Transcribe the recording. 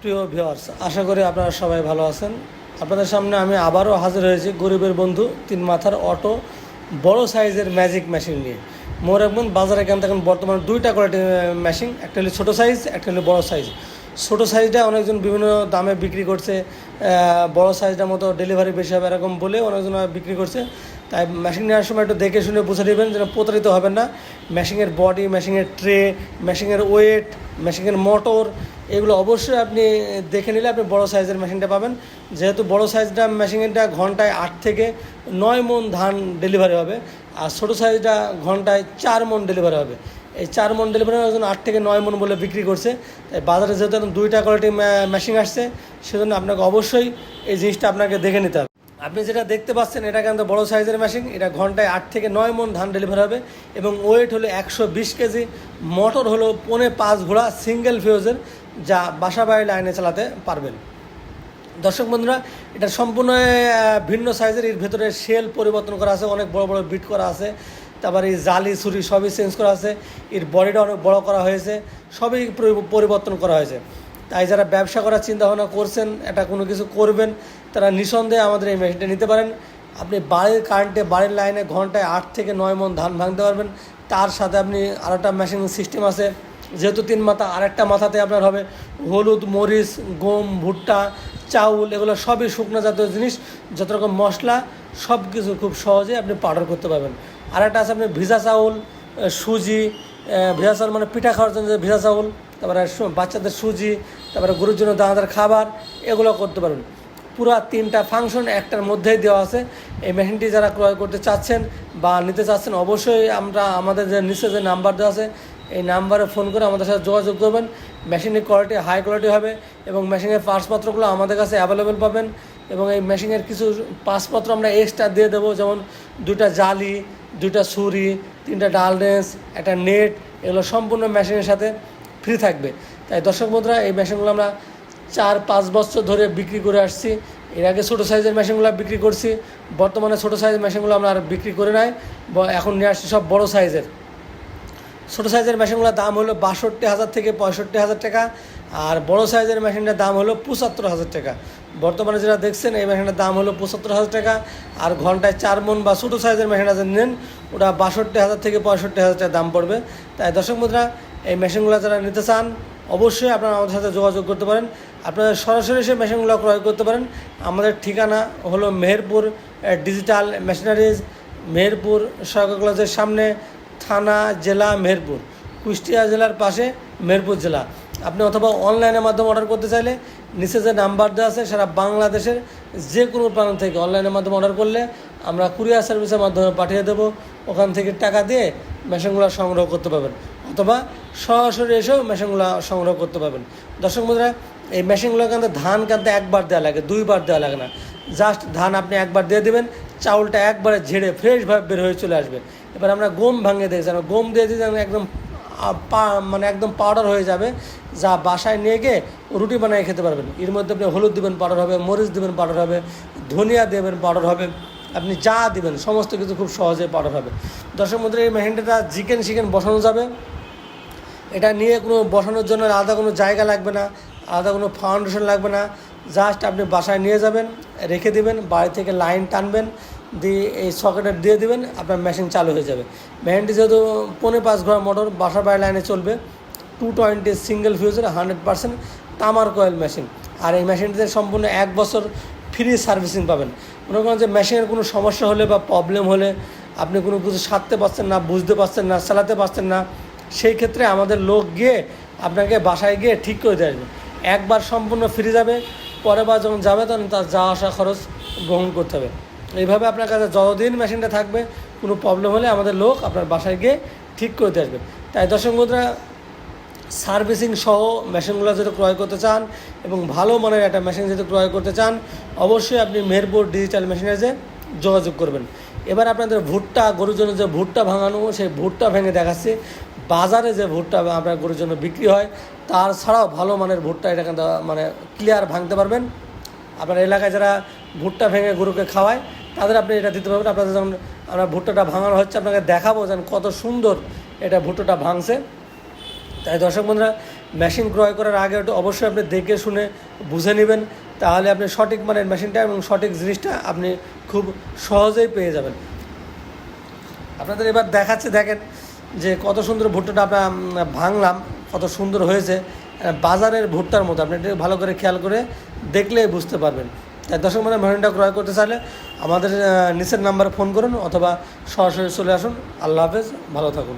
প্রিয় ভিউয়ার্স আশা করি আপনারা সবাই ভালো আছেন। আপনাদের সামনে আমি আবারও হাজির হয়েছি গরিবের বন্ধু, তিন মাথার অটো বড় সাইজের ম্যাজিক মেশিন নিয়ে। মোর রাখবেন বাজারে কেন এখন বর্তমানে দুইটা কোয়ালিটি মেশিন একটা হলো ছোটো সাইজ একটা হলো বড় সাইজ ছোটো সাইজটা অনেকজন বিভিন্ন দামে বিক্রি করছে বড় সাইজটার মতো ডেলিভারি বেশি হবে এরকম বলে অনেকজন বিক্রি করছে। তাই মেশিন নেওয়ার সময় একটু দেখে শুনে বুঝে নেবেন যেন প্রতারিত হবেন না। মেশিনের বডি মেশিনের ট্রে মেশিনের ওয়েট মেশিনের মোটর এগুলো অবশ্যই আপনি দেখে নিলে আপনি বড় সাইজের মেশিনটা পাবেন। যেহেতু বড় সাইজটা মেশিনটা ঘন্টায় আট থেকে নয় মন ধান ডেলিভারি হবে, আর ছোটো সাইজটা ঘন্টায় চার মন ডেলিভারি হবে। এই চার মন ডেলিভারি একজন আট থেকে নয় মন বলে বিক্রি করছে। তাই বাজারে যেহেতু এখন দুইটা কোয়ালিটি মেশিন আসছে, সেজন্য আপনাকে অবশ্যই এই জিনিসটা আপনাকে দেখে নিতে হবে। আপনি যেটা দেখতে পাচ্ছেন, এটা কিন্তু বড় সাইজের মেশিন এটা ঘন্টায় আট থেকে নয় মন ধান ডেলিভারি হবে, এবং ওয়েট হলো একশো বিশ কেজি মোটর হলো পৌনে পাঁচ ঘোড়া সিঙ্গেল ফিউজের যা বাসা বাড়ি লাইনে চালাতে পারবেন। দর্শক বন্ধুরা, এটা সম্পূর্ণ ভিন্ন সাইজের এর ভেতরে শেল পরিবর্তন করা আছে, অনেক বড় বড় বিট করা আছে, তারপরে এই জালি, ছুরি সবই চেঞ্জ করা আছে, এর বডিটা অনেক বড় করা হয়েছে, সবই পরিবর্তন করা হয়েছে। তাই যারা ব্যবসা করার চিন্তা ভাবনা করছেন, এটা কোনো কিছু করবেন, তারা নিঃসন্দেহে আমাদের এই মেশিনটা নিতে পারেন। আপনি বাড়ির কারেন্টে বাড়ির লাইনে ঘন্টায় আট থেকে নয় মন ধান ভাঙতে পারবেন, তার সাথে আপনি আরেকটা মেশিন সিস্টেম আছে যেহেতু তিন মাথা, আরেকটা মাথাতে আপনার হবে হলুদ, মরিচ, গম, ভুট্টা, চাউল, এগুলো সবই শুকনো জাতীয় জিনিস। যত রকম মশলা সব কিছু খুব সহজে আপনি পাউডার করতে পারবেন। আর একটা আছে আপনি ভিজা চাউল সুজি ভিজা চাউল মানে পিঠা খাওয়ার জন্য যে ভিজা চাউল, তারপরে বাচ্চাদের সুজি, তারপরে গরুর জন্য দানাদার খাবার, এগুলো করতে পারবেন। পুরো তিনটা ফাংশন একটার মধ্যেই দেওয়া আছে। এই মেশিনটি যারা ক্রয় করতে চাচ্ছেন বা নিতে চাচ্ছেন, অবশ্যই আমরা আমাদের যে নিচে যে নাম্বার দেওয়া আছে এই নাম্বারে ফোন করে আমাদের সাথে যোগাযোগ করবেন। মেশিনের কোয়ালিটি হাই কোয়ালিটি হবে এবং মেশিনের পাসপত্রগুলো আমাদের কাছে অ্যাভেলেবেল পাবেন এবং এই মেশিনের কিছু পাসপত্র আমরা এক্সট্রা দিয়ে দেবো, যেমন দুইটা জালি, দুইটা ছুরি, তিনটা ডালডেন্স একটা নেট এগুলো সম্পূর্ণ মেশিনের সাথে ফ্রি থাকবে। তাই দর্শক বন্ধুরা, এই মেশিনগুলো আমরা চার পাঁচ বছর ধরে বিক্রি করে আসছি। এর আগে ছোটো সাইজের মেশিনগুলো বিক্রি করছি, বর্তমানে ছোটো সাইজের মেশিনগুলো আমরা আর বিক্রি করে নাই এখন নিয়ে আসছি সব বড় সাইজের। ছোটো সাইজের মেশিনগুলোর দাম হলো বাষট্টি হাজার থেকে পঁয়ষট্টি হাজার টাকা, আর বড় সাইজের মেশিনটার দাম হলো পঁচাত্তর হাজার টাকা। বর্তমানে যেটা দেখছেন, এই মেশিনটার দাম হলো পঁচাত্তর হাজার টাকা, আর ঘন্টায় চার মন বা ছোটো সাইজের মেশিনটা যদি নেন, ওটা বাষট্টি হাজার থেকে পঁয়ষট্টি হাজার টাকা দাম পড়বে। তাই দর্শক মুদ্রা, এই মেশিনগুলো যারা নিতে চান, অবশ্যই আপনারা আমাদের সাথে যোগাযোগ করতে পারেন। আপনারা সরাসরি সেই মেশিনগুলো ক্রয় করতে পারেন। আমাদের ঠিকানা হলো মেহেরপুর ডিজিটাল মেশিনারিজ মেহেরপুর সরকার কলেজের সামনে থানা জেলা মেহেরপুর, কুষ্টিয়া জেলার পাশে মেহেরপুর জেলা। আপনি অথবা অনলাইনের মাধ্যমে অর্ডার করতে চাইলে নিচে যে নাম্বার দেওয়া আছে সারা বাংলাদেশের যে কোনো প্রান্ত থেকে অনলাইনের মাধ্যমে অর্ডার করলে আমরা কুরিয়ার সার্ভিসের মাধ্যমে পাঠিয়ে দেবো। ওখান থেকে টাকা দিয়ে মেশিনগুলো সংগ্রহ করতে পারবেন, অথবা সরাসরি এসেও মেশিনগুলো সংগ্রহ করতে পারবেন। দর্শক বন্ধুরা, এই মেশিনগুলো কিন্তু ধান কানতে একবার দেওয়া লাগে, দুইবার দেওয়া লাগে না। জাস্ট ধান আপনি একবার দিয়ে দেবেন চাউলটা একবারে ঝেড়ে ফ্রেশভাবে বের হয়ে চলে আসবে। এবার আমরা গম ভাঙে দিয়েছি গম দিয়ে দিয়েছি একদম মানে একদম পাউডার হয়ে যাবে, যা বাসায় নিয়ে গিয়ে রুটি বানিয়ে খেতে পারবেন। এর মধ্যে আপনি হলুদ দিবেন পাউডার হবে, মরিচ দিবেন পাউডার হবে, ধনিয়া দেবেন পাউডার হবে, আপনি যা দেবেন, সমস্ত কিছু খুব সহজে পাউডার হবে। দর্শক মধ্যে এই মেহেন্ডিটা চিকেন চিকেন বসানো যাবে। এটা নিয়ে কোনো বসানোর জন্য আলাদা কোনো জায়গা লাগবে না, আলাদা কোনো ফাউন্ডেশন লাগবে না। জাস্ট আপনি বাসায় নিয়ে যাবেন রেখে দিবেন, বাড়ি থেকে লাইন টানবেন, দিয়ে এই সকেটে দিয়ে দিবেন, আপনার মেশিন চালু হয়ে যাবে। মেশিনটি যেহেতু পনেরো পাঁচ ঘোড়া মোটর, বাসা বাড়ি লাইনে চলবে। টু টোয়েন্টি সিঙ্গেল ফিউজের হান্ড্রেড পার্সেন্ট তামার কয়েল মেশিন আর এই মেশিনটিতে সম্পূর্ণ এক বছর ফ্রি সার্ভিসিং পাবেন। মনে করেন যে মেশিনের কোনো সমস্যা হলে বা প্রবলেম হলে আপনি কোনো কিছু সারতে পারছেন না, বুঝতে পারছেন না, চালাতে পারছেন না, সেই ক্ষেত্রে আমাদের লোক গিয়ে আপনাকে বাসায় গিয়ে ঠিক করে আসবে। একবার সম্পূর্ণ ফ্রি যাবে। পরের বার যখন যাবে তখন তার যা আসা খরচ গ্রহণ করতে হবে। এইভাবে আপনার কাছে যতদিন মেশিনটা থাকবে, কোনো প্রবলেম হলে আমাদের লোক আপনার বাসায় গিয়ে ঠিক করে দিয়ে আসবে। তাই দর্শক বন্ধুরা, সার্ভিসিং সহ মেশিনগুলো যদি ক্রয় করতে চান এবং ভালো মানের একটা মেশিন যদি ক্রয় করতে চান, অবশ্যই আপনি মেহেরপুর ডিজিটাল মেশিনারিজে যোগাযোগ করবেন। এবার আপনাদের ভুট্টা, গরুর জন্য যে ভুট্টা ভাঙানো, সেই ভুট্টা ভেঙে দেখাচ্ছি। বাজারে যে ভুট্টা আপনার গরুর জন্য বিক্রি হয়, তার ছাড়াও ভালো মানের ভুট্টা এটা কিন্তু মানে ক্লিয়ার ভাঙতে পারবেন। আপনার এলাকায় যারা ভুট্টা ভেঙে গরুকে খাওয়ায়, তাদের আপনি এটা দিতে পারবেন। আপনাদের যখন আমরা ভুট্টাটা ভাঙানো হচ্ছে, আপনাকে দেখাবো যেন কত সুন্দর এটা ভুট্টাটা ভাঙছে। তাই দর্শক বন্ধুরা মেশিন ক্রয় করার আগে একটু অবশ্যই আপনি দেখে শুনে বুঝে নেবেন, তাহলে আপনি সঠিক মানের মেশিনটা এবং সঠিক জিনিসটা আপনি খুব সহজেই পেয়ে যাবেন। আপনাদের এবার দেখাচ্ছে, দেখেন যে কত সুন্দর ভুট্টাটা আমরা ভাঙলাম, কত সুন্দর হয়েছে। বাজারের ভুট্টার মতো, আপনি এটা ভালো করে খেয়াল করে দেখলে বুঝতে পারবেন। তাই দর্শক মানে মেশিনটা ক্রয় করতে চাইলে আমাদের নিচের নাম্বারে ফোন করুন অথবা সরাসরি চলে আসুন। আল্লাহ হাফেজ, ভালো থাকুন।